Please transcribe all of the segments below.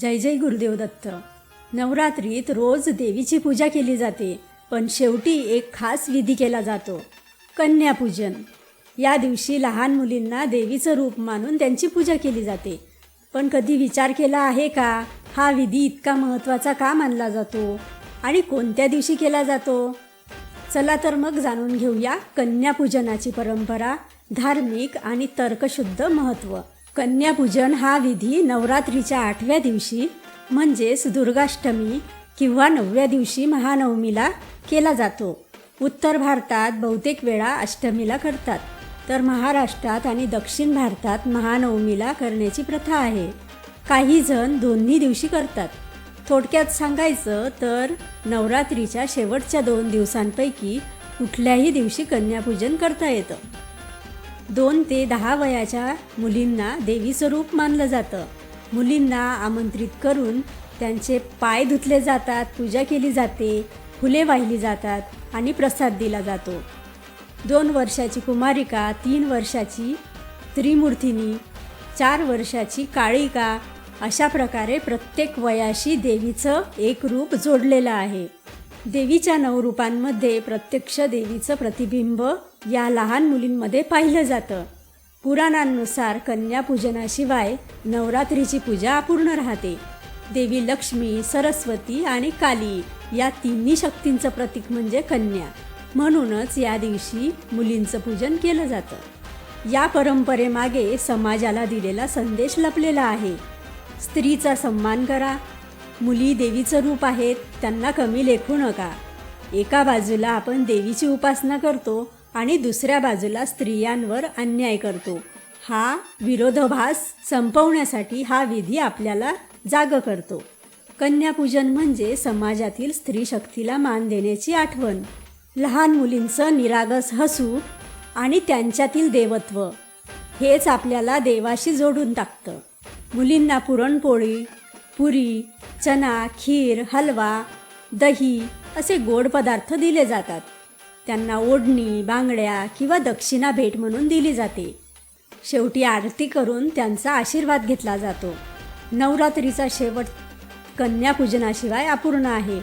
जय जय गुरुदेव दत्त. नवरात्रीत रोज देवीची पूजा केली जाते पण शेवटी एक खास विधी केला जातो कन्यापूजन. या दिवशी लहान मुलींना देवीचं रूप मानून त्यांची पूजा केली जाते. पण कधी विचार केला आहे का? हा विधी इतका महत्त्वाचा का मानला जातो? आणि कोणत्या दिवशी केला जातो? चला तर मग जाणून घेऊया कन्यापूजनाची परंपरा धार्मिक आणि तर्कशुद्ध महत्त्व. कन्यापूजन हा विधी नवरात्रीच्या आठव्या दिवशी म्हणजेच दुर्गाष्टमी किंवा नवव्या दिवशी महानवमीला केला जातो. उत्तर भारतात बहुतेक वेळा अष्टमीला करतात तर महाराष्ट्रात आणि दक्षिण भारतात महानवमीला करण्याची प्रथा आहे. काही जण दोन्ही दिवशी करतात. थोडक्यात सांगायचं तर नवरात्रीच्या शेवटच्या दोन दिवसांपैकी कुठल्याही दिवशी कन्यापूजन करता येतं. दोन ते दहा वयाच्या मुलींना देवीचं रूप मानलं जातं. मुलींना आमंत्रित करून त्यांचे पाय धुतले जातात पूजा केली जाते फुले वाहिली जातात आणि प्रसाद दिला जातो. दोन वर्षाची कुमारिका तीन वर्षाची त्रिमूर्तिनी चार वर्षाची काळिका अशा प्रकारे प्रत्येक वयाशी देवीचं एक रूप जोडलेलं आहे. देवीच्या नऊ रूपांमध्ये प्रत्यक्ष देवीचं प्रतिबिंब या लहान मुलींमध्ये पाहिलं जातं. पुराणांनुसार कन्यापूजनाशिवाय नवरात्रीची पूजा अपूर्ण राहते. देवी लक्ष्मी सरस्वती आणि काली या तिन्ही शक्तींचं प्रतीक म्हणजे कन्या. म्हणूनच या दिवशी मुलींचं पूजन केलं जातं. या परंपरेमागे समाजाला दिलेला संदेश लपलेला आहे. स्त्रीचा सन्मान करा मुली देवीचं रूप आहेत त्यांना कमी लेखू नका. एका बाजूला आपण देवीची उपासना करतो आणि दुसऱ्या बाजूला स्त्रियांवर अन्याय करतो. हा विरोधाभास संपवण्यासाठी हा विधी आपल्याला जाग करतो. कन्यापूजन म्हणजे समाजातील स्त्री शक्तीला मान देण्याची आठवण. लहान मुलींचं निरागस हसू आणि त्यांच्यातील देवत्व हेच आपल्याला देवाशी जोडून टाकतं. मुलींना पुरणपोळी पुरी चना खीर हलवा दही असे गोड पदार्थ दिले जातात. त्यांना ओढणी बांगड्या किंवा दक्षिणा भेट म्हणून दिली जाते. शेवटी आरती करून त्यांचा आशीर्वाद घेतला जातो. नवरात्रीचा शेवट कन्यापूजनाशिवाय अपूर्ण आहे.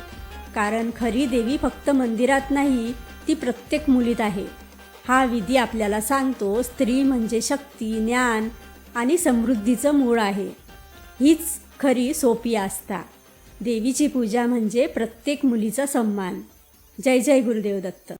कारण खरी देवी फक्त मंदिरात नाही ती प्रत्येक मुलीत आहे. हा विधी आपल्याला सांगतो स्त्री म्हणजे शक्ती ज्ञान आणि समृद्धीचं मूळ आहे. हीच खरी सोपी आस्था. देवीची पूजा म्हणजे प्रत्येक मुलीचा सन्मान. जय जय गुरुदेव दत्त.